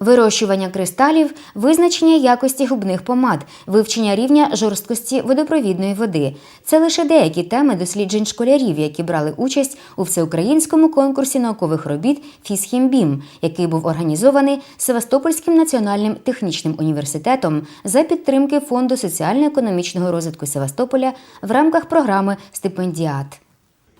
Вирощування кристалів, визначення якості губних помад, вивчення рівня жорсткості водопровідної води це лише деякі теми досліджень школярів, які брали участь у всеукраїнському конкурсі наукових робіт «Фізхімбім», який був організований Севастопольським національним технічним університетом за підтримки Фонду соціально-економічного розвитку Севастополя в рамках програми Стипендіат.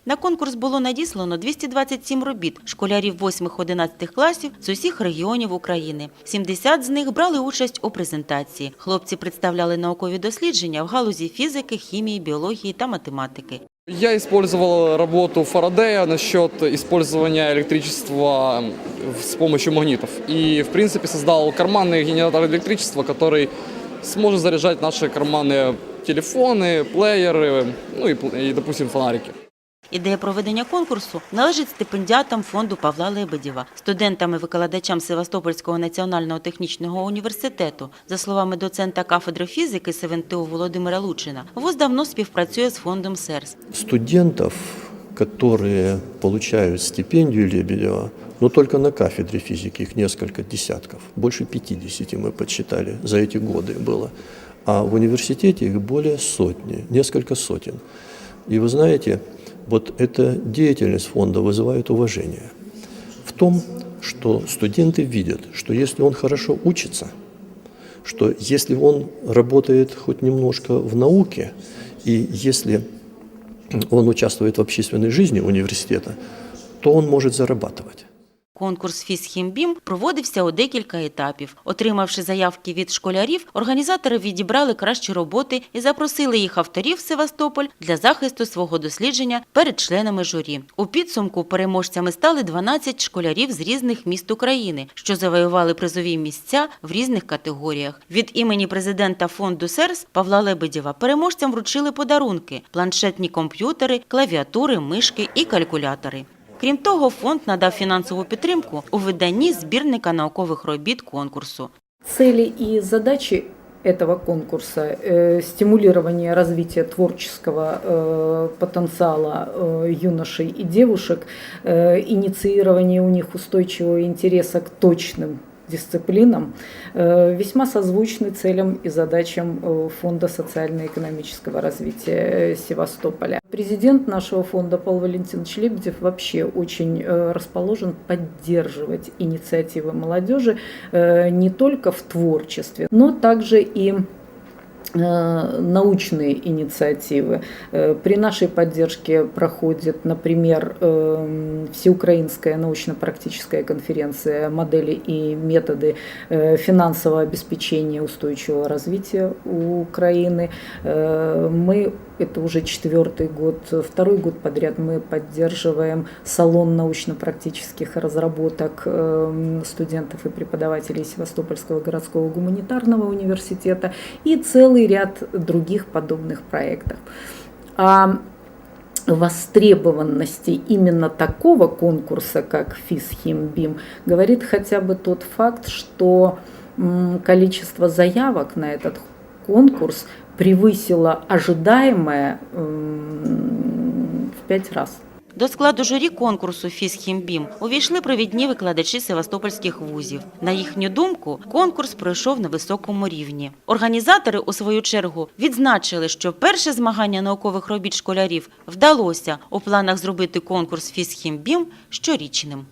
На конкурс було надіслано 227 робіт школярів 8-11 класів з усіх регіонів України. 70 з них брали участь у презентації. Хлопці представляли наукові дослідження в галузі фізики, хімії, біології та математики. Я использовал работу Фарадея насчет использования электричества с помощью магнитов. И, в принципе, создал карманный генератор электричества, который сможет заряжать наши карманные телефоны, плееры, ну и, пл- и, допустим, фонарики. Ідея проведення конкурсу належить стипендіатам фонду Павла Лебедєва, студентам і викладачам Севастопольського національного технічного університету. За словами доцента кафедри фізики СВНТУ Володимира Лучина, ВУЗ давно співпрацює з фондом СЕРС. студентов, которые получают стипендию Лебедева, но только на кафедре физики их несколько десятков, больше 50 мы подсчитали, за эти годы было. А в университете их более сотни, несколько сотен. И вы знаете, вот эта деятельность фонда вызывает уважение. В том, что студенты видят, что если он хорошо учится, что если он работает хоть немножко в науке, и если он участвует в общественной жизни университета, то он может зарабатывать. Конкурс «Фізхімбім» проводився у декілька етапів. Отримавши заявки від школярів, організатори відібрали кращі роботи і запросили їх авторів Севастополь для захисту свого дослідження перед членами журі. У підсумку переможцями стали 12 школярів з різних міст України, що завоювали призові місця в різних категоріях. Від імені президента фонду СЕРС Павла Лебедєва переможцям вручили подарунки: планшетні комп'ютери, клавіатури, мишки і калькулятори. Крім того, фонд надав фінансову підтримку у виданні збірника наукових робіт конкурсу. Цели и задачи этого конкурса э, стимулирование развития творческого э, потенциала э, юношей и девушек, э, инициирование у них устойчивого интереса к точным дисциплинам э, весьма созвучны целям и задачам э, Фонда социально-экономического развития э, Севастополя. Президент нашего фонда Павел Валентинович Лебедев вообще очень э, расположен поддерживать инициативы молодежи э, не только в творчестве, но также и э, научные инициативы. Э, При нашей поддержке проходит, например, э, Всеукраинская научно-практическая конференция «Модели и методы э, финансового обеспечения устойчивого развития Украины». Э, Мы, это уже четвертый год, второй год подряд мы поддерживаем салон научно-практических разработок э, студентов и преподавателей Севастопольского городского гуманитарного университета и целый ряд других подобных проектов. О востребованности именно такого конкурса, как ФИСХИМБИМ, говорит хотя бы тот факт, что количество заявок на этот конкурс превысило ожидаемое в пять раз. До складу журі конкурсу «Фізхімбім» увійшли провідні викладачі севастопольських вузів. На їхню думку, конкурс пройшов на високому рівні. Організатори, у свою чергу, відзначили, що перше змагання наукових робіт школярів вдалося у планах зробити конкурс «Фізхімбім» щорічним.